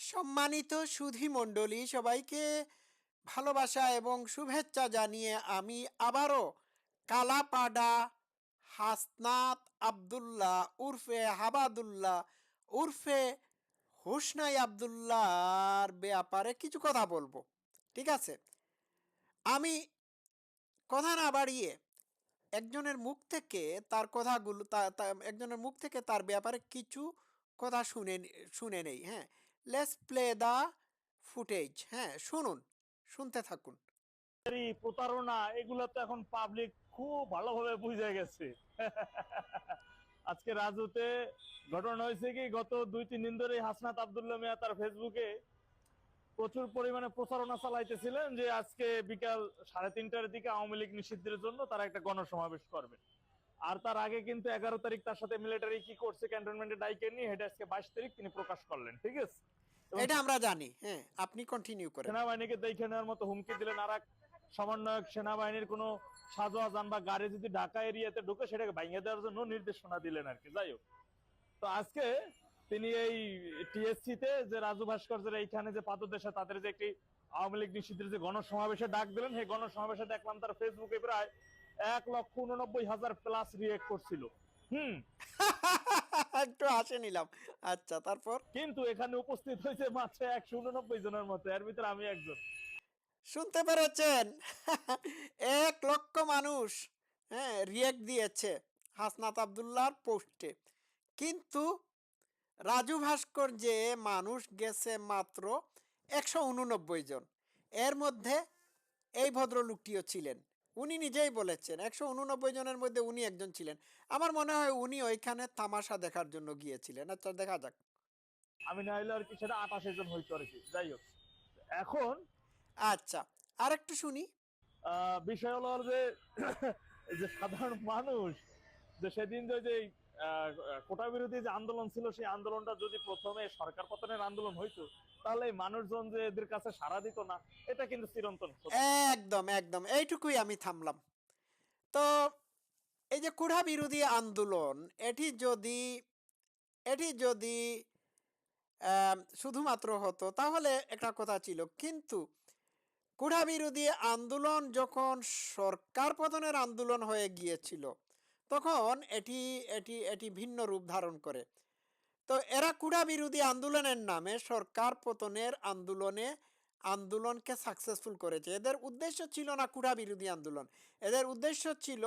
সম্মানিত সুধী মণ্ডলী, সবাইকে ভালোবাসা এবং শুভেচ্ছা জানিয়ে আমি আবারও কালাপাডা হাসনাত আবদুল্লাহ উর্ফে হাবাদুল্লাহ, উর্ফে হুসনাই আবদুল্লাহর ব্যাপারে কিছু কথা বলব, ঠিক আছে? আমি কথা না বাড়িয়ে একজনের মুখ থেকে তার কথাগুলো একজনের মুখ থেকে তার ব্যাপারে কিছু কথা শুনে শুনে নেই হ্যাঁ? লেটস প্লে দ্য ফুটেজ হ্যাঁ শুনুন, শুনতে থাকুন। এই প্রতারণা, এগুলো তো এখন পাবলিক খুব ভালোভাবে বুঝে গেছে। আজকে রাজুতে ঘটনা হয়েছে কি, গত দুই, তিন দিন ধরে হাসনাত আবদুল্লাহ মিয়া তার ফেসবুকে প্রচুর পরিমাণে প্রচারণা চালাইতেছিলেন যে আজকে বিকাল সাড়ে তিনটার দিকে আওয়ামী লীগ নিষিদ্ধের জন্য তারা একটা গণসমাবেশ করবে। আর তার আগে কিন্তু এগারো তারিখ তার সাথে মিলিটারি কি করছে ক্যান্টনমেন্টে ডাইকে নিয়ে এটা আজকে বাইশ তারিখ তিনি প্রকাশ করলেন, ঠিক আছে? এটা আমরা জানি হ্যাঁ আপনি কন্টিনিউ করেন। সেনাবাহিনীকে দেখে নেওয়ার মতো হুমকি দিলেন আর এক সমন্বয়ক সেনাবাহিনীর কোনো সাজোয়া যান বা গাড়ি যদি ঢাকা এরিয়াতে ঢুকে সেটাকে ভাঙিয়ে দেওয়ার জন্য নির্দেশনা দিলেন আর কি যাই হোক। তো আজকে তিনি এই টিএসসি তে যে রাজু ভাস্কর্যের এইখানে যে পাদদেশে তাদের যে একটি আওয়ামী লীগ নিষিদ্ধের যে গণসমাবেশে ডাক দিলেন সেই গণসমাবেশে দেখলাম তার ফেসবুকে প্রায় এক লক্ষ উননব্বই হাজার প্লাস রিয়েক্ট করছিল। হুম। একটু হাসে নিলাম। আচ্ছা তারপর? কিন্তু এখানে উপস্থিত হয়েছে মাত্র একশো উননব্বই জনের মতো এর ভিতরে আমি একজন। শুনতে পেরেছেন? এক লক্ষ মানুষ হ্যাঁ রিয়েক্ট দিয়েছে হাসনাত আবদুল্লাহর পোস্টে কিন্তু রাজু ভাস্কর যে মানুষ গেছে মাত্র একশো উননব্বই জন এর মধ্যে এই ভদ্রলোকটিও ছিলেন। উনি নিজেই বলেছেন একশো উননব্বই জনের মধ্যে উনি একজন ছিলেন। আমার মনে হয় উনি ওইখানে তামাশা দেখার জন্য গিয়েছিলেন। আচ্ছা দেখা যাক। আমি না হলে আর কি সেটা আঠাশে জন হইতো আর কি যাই হোক। এখন আচ্ছা আর একটু শুনি বিষয় হলো যে যে সাধারণ মানুষ যে সেদিন যে যে কোটা বিরোধী যে আন্দোলন ছিল সেই আন্দোলনটা যদি প্রথমে সরকার পতনের আন্দোলন হইতো তাহলে মানুষজন যে এদের কাছে দিত না, এটা কিন্তু চিরন্তন একদম একদম। এইটুকুই আমি থামলাম। তো এই যে কুড়া বিরোধী আন্দোলন, এটি যদি এটি যদি শুধুমাত্র হতো, তাহলে একটা কথা ছিল। কিন্তু কুড়া বিরোধী আন্দোলন যখন সরকার পতনের আন্দোলন হয়ে গিয়েছিল, তখন এটি এটি এটি ভিন্ন রূপ ধারণ করে। তো এরা কুড়া বিরোধী আন্দোলনের নামে সরকার পতনের আন্দোলনে, আন্দোলনকে সাকসেসফুল করেছে। এদের উদ্দেশ্য ছিল না কুড়া বিরোধী আন্দোলন। এদের উদ্দেশ্য ছিল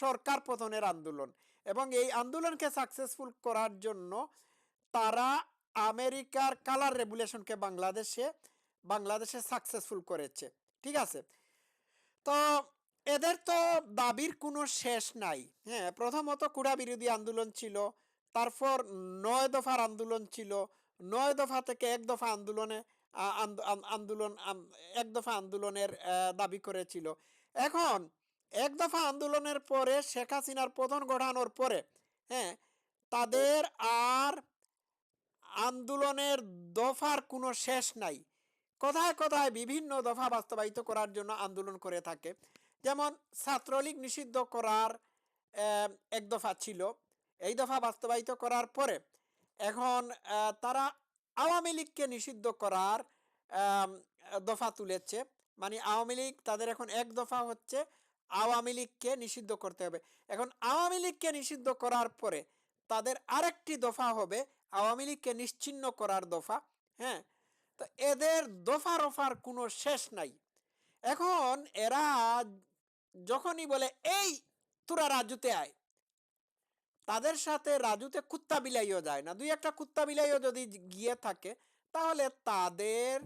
সরকার পতনের আন্দোলন এবং এই আন্দোলনকে সাকসেসফুল করার জন্য তারা আমেরিকার কালার রেগুলেশনকে বাংলাদেশে বাংলাদেশে সাকসেসফুল করেছে। ঠিক আছে? তো এদের তো দাবির কোনো শেষ নাই। হ্যাঁ প্রথমত কুড়া বিরোধী আন্দোলন ছিল। তারপর নয় দফার আন্দোলন ছিল। নয় দফা থেকে এক দফা আন্দোলনে আন্দোলন এক দফা আন্দোলনের দাবি করেছিল। এখন এক দফা আন্দোলনের পরে শেখ হাসিনার পতন ঘটানোর পরে হ্যাঁ তাদের আর আন্দোলনের দফার কোনো শেষ নাই। কোথায় কোথায় বিভিন্ন দফা বাস্তবায়িত করার জন্য আন্দোলন করে থাকে। যেমন ছাত্রলীগ নিষিদ্ধ করার এক দফা ছিল। এই দফা বাস্তবায়িত করার পরে এখন তারা আওয়ামী লীগকে নিষিদ্ধ করার দফা তুলেছে। মানে আওয়ামী লীগ, তাদের এখন এক দফা হচ্ছে আওয়ামী লীগকে নিষিদ্ধ করতে হবে। এখন আওয়ামী লীগকে নিষিদ্ধ করার পরে তাদের আরেকটি দফা হবে আওয়ামী লীগকে নিশ্চিহ্ন করার দফা হ্যাঁ? তো এদের দফা রফার কোনো শেষ নাই। এখন এরা যখনই বলে, এই তোরা রাজুতে আয়। তাদের সাথে রাজুতে কুত্তা বিলাইও যায় না। দুই একটা কুত্তা বিলাইও যদি গিয়ে থাকে, তাহলে তাদের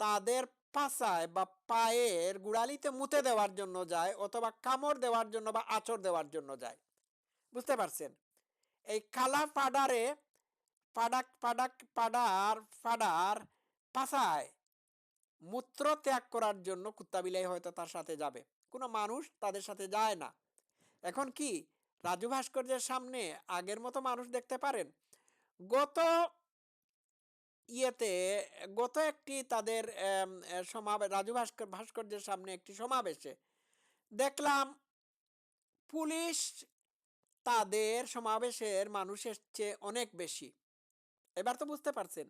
তাদের পাছায় বা পায়ের গুড়ালিতে মুতে দেওয়ার জন্য যায় অথবা কামড় দেওয়ার জন্য বা আঁচড় দেওয়ার জন্য যায়। বুঝতে পারছেন? এই কালা পাডারে পাডাক পাডাক পাডার পাডার পাছায় মূত্র ত্যাগ করার জন্য কুত্তা বিলাই হয়তো তার সাথে যাবে। কোনো মানুষ তাদের সাথে যায় না। এখন কি? রাজু ভাস্কর্যের সামনে আগের মতো মানুষ দেখতে পারেন। গত ইয়েতে, গত একটি তাদের সমাবেশ রাজু ভাস্কর, ভাস্কর্যের সামনে একটি সমাবেশে দেখলাম পুলিশ তাদের সমাবেশের মানুষের চেয়ে অনেক বেশি। এবার তো বুঝতে পারছেন।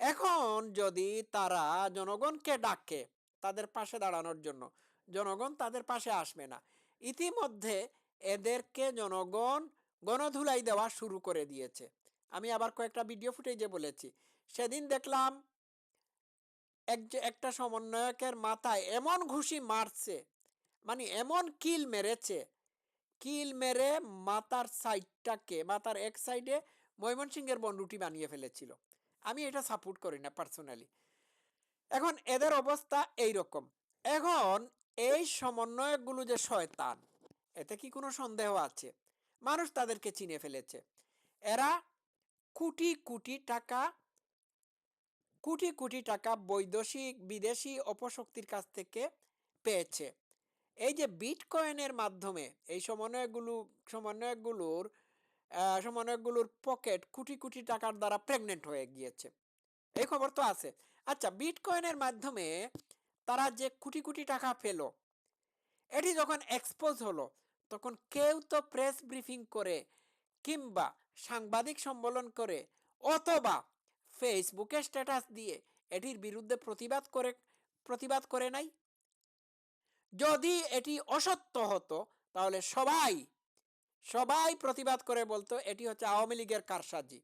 এখন যদি তারা জনগণকে ডাকে তাদের পাশে দাঁড়ানোর জন্য, জনগণ তাদের পাশে আসবে না। ইতিমধ্যে এদেরকে জনগণ গণধুলাই দেওয়া শুরু করে দিয়েছে। আমি আবার কয়েকটা ভিডিও ফুটেজে বলেছি। সেদিন দেখলাম এক একটা সমন্বয়কের মাথায় এমন ঘুষি মারছে মানে এমন কিল মেরেছে। কিল মেরে মাথার সাইডটাকে মাথার এক সাইডে ময়মনসিংহের বন্ডুটি বানিয়ে ফেলেছিল। আমি এটা সাপোর্ট করি না পার্সোনালি এখন এদের অবস্থা এই রকম এখন এই সমন্বয়কগুলো যে শয়তান এতে কি কোনো সন্দেহ আছে? মানুষ তাদেরকে চিনে ফেলেছে। এরা কোটি কোটি টাকা, কোটি কোটি টাকা বৈদেশিক, বিদেশি অপশক্তির কাছ থেকে পেয়েছে। এই যে বিটকয়েনের মাধ্যমে এই সমন্বয়গুলো, সমন্বয়গুলোর সমন্বয়গুলোর পকেট কোটি কোটি টাকার দ্বারা প্রেগনেন্ট হয়ে গিয়েছে। এই খবর তো আছে। আচ্ছা বিটকয়েনের মাধ্যমে তারা যে কোটি কোটি টাকা পেল এটি যখন এক্সপোজ হলো, তখন কেউ তো প্রেস ব্রিফিং করে কিংবা সাংবাদিক সম্মেলন করে অথবা ফেসবুকে স্ট্যাটাস দিয়ে এটির বিরুদ্ধে প্রতিবাদ করে প্রতিবাদ করে নাই। যদি এটি অসত্য হতো, তাহলে সবাই সবাই প্রতিবাদ করে বলতো এটি হচ্ছে আওয়ামী লীগের কারসাজি।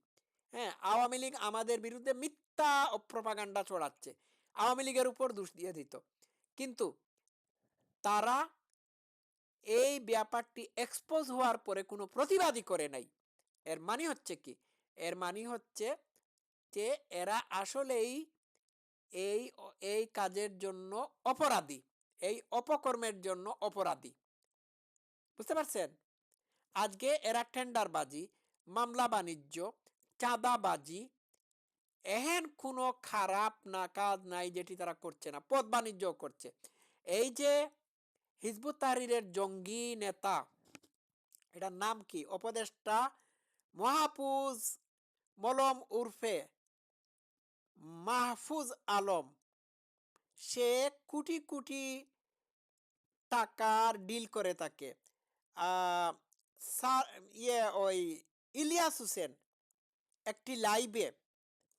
হ্যাঁ আওয়ামী লীগ আমাদের বিরুদ্ধে মিথ্যা প্রপাগান্ডা ছড়াচ্ছে। আওয়ামী লীগের উপর দোষ দিয়ে দিত। কিন্তু তারা এই ব্যাপারটি এক্সপোজ হওয়ার পরে কোনো প্রতিবাদই করে নাই। এর মানে হচ্ছে কি? এর মানে হচ্ছে যে এরা আসলেই এই এই কাজের জন্য অপরাধী, এই অপকর্মের জন্য অপরাধী। বুঝতে পারছেন? আজকে এরা টেন্ডারবাজি, মামলা বাণিজ্য, চাঁদাবাজি, এহেন কোনো খারাপ না কাজ নাই যেটি তারা করছে না, পদ বাণিজ্য করছে। এই যে হিজবুত তাহরিরের জঙ্গি নেতা, এটার নাম কি? উপদেষ্টা মহাপুজ মলম উর্ফে মাহফুজ আলম। সে কোটি কোটি টাকার ডিল করে থাকে ইয়ে ওই ইলিয়াস হোসেন একটি লাইভে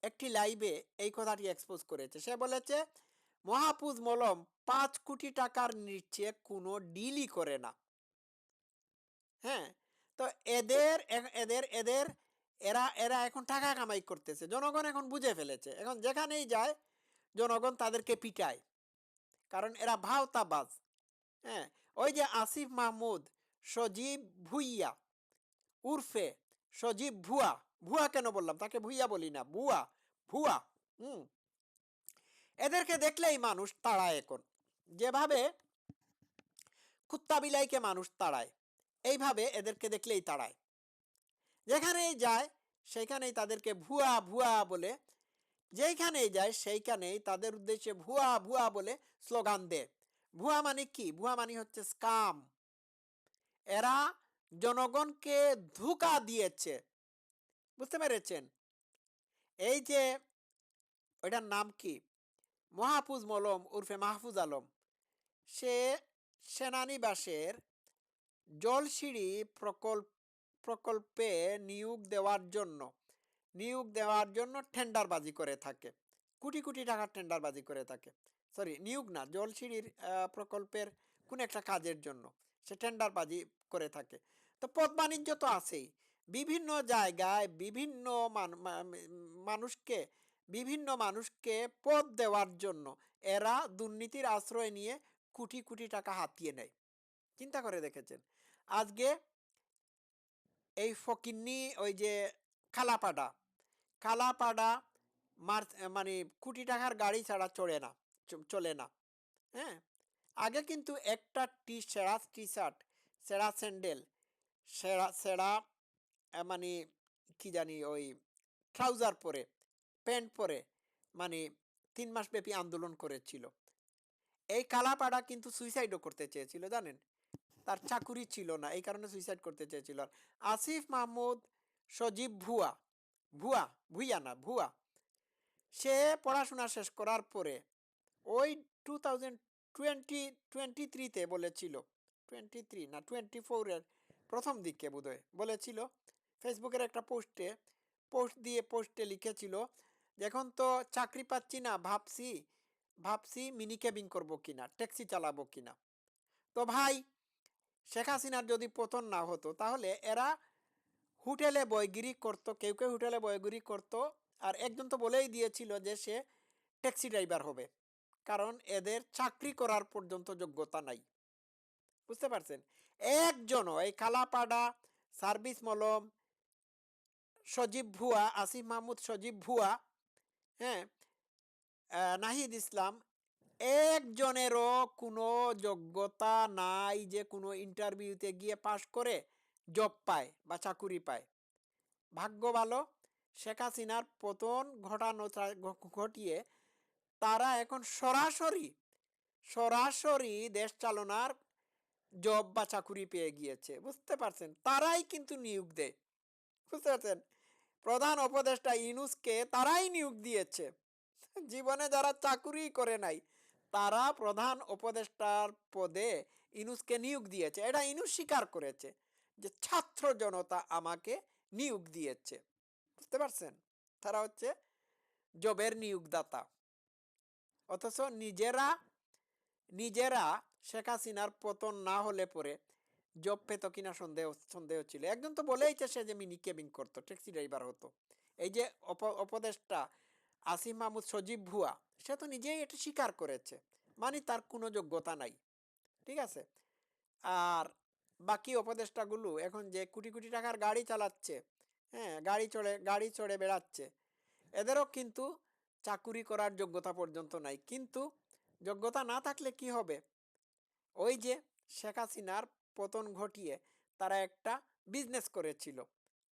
একটি লাইভে এই কথাটি এক্সপোজ করেছে। সে বলেছে মহাপুজ মলম পাঁচ কোটি টাকার নিচে কোনো ডিলই করে না। হ্যাঁ? তো এদের এদের এদের, এরা এরা এখন টাকা কামাই করতেছে, জনগণ এখন বুঝে ফেলেছে। এখন যেখানেই যায়, জনগণ তাদেরকে পিটায়। কারণ এরা ভাওতাবাজ। হ্যাঁ? ওই যে আসিফ মাহমুদ, সজীব ভুইয়া, উর্ফে সজীব ভুয়া। ভুয়া কেন বললাম? তাকে ভুইয়া বলি না, ভুয়া ভুয়া, হুম? এদেরকে দেখলেই মানুষ তাড়ায় এখন। যেভাবে কুত্তা বিলাইকে মানুষ তাড়ায়, এইভাবে এদেরকে দেখলেই তাড়ায়। যেখানেই যায়, সেইখানেই তাদেরকে ভুয়া ভুয়া বলে, যেইখানেই যায়, সেইখানেই তাদের উদ্দেশ্যে ভুয়া ভুয়া বলে স্লোগান দেয়। ভুয়া মানে কি? ভুয়া মানে হচ্ছে স্কাম। এরা জনগণকে ধোঁকা দিয়েছে। বুঝতে পেরেছেন? এই যে, ওইটার নাম কি? মহাফুজ মলম উর্ফে মাহফুজ আলম। সে সেনানিবাসের জলসিঁড়ি প্রকল্প প্রকল্পে নিয়োগ দেওয়ার জন্য, নিয়োগ দেওয়ার জন্য টেন্ডারবাজি করে থাকে। কোটি কোটি টাকার টেন্ডারবাজি করে থাকে। সরি, নিয়োগ না, জলসিঁড়ির প্রকল্পের কোন একটা কাজের জন্য সে টেন্ডারবাজি করে থাকে। তো পথ বাণিজ্য তো আছেই। বিভিন্ন জায়গায় বিভিন্ন মানুষকে বিভিন্ন মানুষকে পদ দেওয়ার জন্য এরা দুর্নীতির আশ্রয় নিয়ে কোটি কোটি টাকা হাতিয়ে নেয়। চিন্তা করে দেখেছেন? আজকে এই ফকিন্নি ওই যে কালাপাডা কালাপাডা মার মানে কোটি টাকার গাড়ি ছাড়া চড়ে না চলে না। হ্যাঁ? আগে কিন্তু একটা টি সেরা, টি শার্ট, সেরা স্যান্ডেল, সেরা সেরা মানে কি জানি ওই ট্রাউজার পরে প্যান্ট পরে মানে তিন মাস ব্যাপী আন্দোলন করেছিল। এই কালাপাড়া কিন্তু সুইসাইডও করতে চেয়েছিল, জানেন? তার চাকুরি ছিল না, এই কারণে সুইসাইড করতে চেয়েছিল। আর আসিফ মাহমুদ সজীব ভুয়া ভুয়া, ভুইয়া না, ভুয়া, সে পড়াশোনা শেষ করার পরে ওই টু থাউজেন্ড টোয়েন্টি টোয়েন্টি থ্রিতে বলেছিল টোয়েন্টি থ্রি না টোয়েন্টি ফোরের প্রথম দিকে বোধহয় বলেছিল ফেসবুকের একটা পোস্টে পোস্ট দিয়ে পোস্টে লিখেছিল এখন তো চাকরি পাচ্ছি না, ভাবছি ভাবছি মিনি কেবিং করব কিনা ট্যাক্সি চালাবো কিনা। তো ভাই, শেখ হাসিনার যদি পতন না হতো, তাহলে এরা হোটেলে বয়গিরি করতো, কেউ কেউ হোটেলে বয়গিরি করতো, আর একজন তো বলেই দিয়েছিল যে সে ট্যাক্সি ড্রাইভার হবে, কারণ এদের চাকরি করার পর্যন্ত যোগ্যতা নাই। বুঝতে পারছেন? একজনও এই কালাপাড়া সার্ভিস মলম, সজীব ভুয়া, আসিফ মাহমুদ সজীব ভুয়া হ্যাঁ? নাহিদ ইসলাম, একজনেরও কোনো যোগ্যতা নাই যে কোনো ইন্টারভিউতে গিয়ে পাশ করে জব পায় বা চাকুরি পায়। ভাগ্য ভালো, শেখ হাসিনার পতন ঘটানো ঘটিয়ে তারা এখন সরাসরি সরাসরি দেশ চালনার জব বা চাকুরি পেয়ে গিয়েছে। বুঝতে পারছেন? তারাই কিন্তু নিয়োগ দেয়। বুঝতে পারছেন? প্রধান উপদেষ্টা ইনুসকে তারাই নিয়োগ দিয়েছে। জীবনে যারা চাকুরি করে নাই, তারা প্রধান উপদেষ্টার পদে ইনুসকে নিয়োগ দিয়েছে। এটা ইনুস স্বীকার করেছে যে ছাত্র জনতা আমাকে নিয়োগ দিয়েছে। বুঝতে পারছেন? তারা হচ্ছে জবের নিয়োগদাতা। অথচ নিজেরা নিজেরা শেখ হাসিনার পতন না হলে পরে জব পেত কিনা সন্দেহ সন্দেহ ছিল একজন তো বলেইছে সে যে মিনি কেবিং করতো ট্যাক্সি ড্রাইভার হতো এই যে উপদেষ্টা আসিফ মাহমুদ সজীব ভুয়া সে তো নিজেই এটা স্বীকার করেছে মানে তার কোনো যোগ্যতা নাই ঠিক আছে আর বাকি উপদেষ্টাগুলো এখন যে কোটি কোটি টাকার গাড়ি চালাচ্ছে হ্যাঁ গাড়ি চড়ে গাড়ি চড়ে বেড়াচ্ছে এদেরও কিন্তু চাকুরি করার যোগ্যতা পর্যন্ত নাই কিন্তু যোগ্যতা না থাকলে কি হবে ওই যে শেখ হাসিনার পতন ঘটিয়ে তারা একটা বিজনেস করেছিল।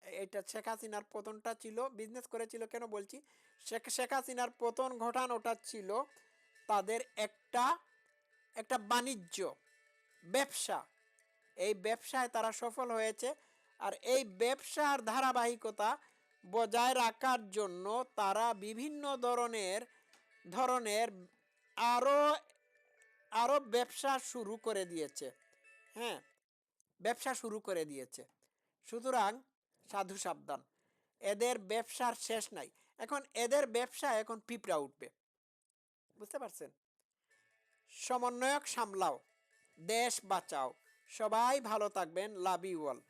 এটা শেখ হাসিনার পতনটা ছিল বিজনেস করেছিল কেন বলছি? শেখ শেখ হাসিনার পতন ঘটানোটা ছিল তাদের একটা একটা বাণিজ্য, ব্যবসা। এই ব্যবসায় তারা সফল হয়েছে আর এই ব্যবসার ধারাবাহিকতা বজায় রাখার জন্য তারা বিভিন্ন ধরনের ধরনের আরও আরও ব্যবসা শুরু করে দিয়েছে। হ্যাঁ ব্যবসা শুরু করে দিয়েছে। সুতরাং সাধু সাবধান। এদের ব্যবসার শেষ নাই। এখন এদের ব্যবসা এখন পিঁপড়া উঠবে। বুঝতে পারছেন? সমন্বয়ক সামলাও। দেশ বাঁচাও। সবাই ভালো থাকবেন। Love you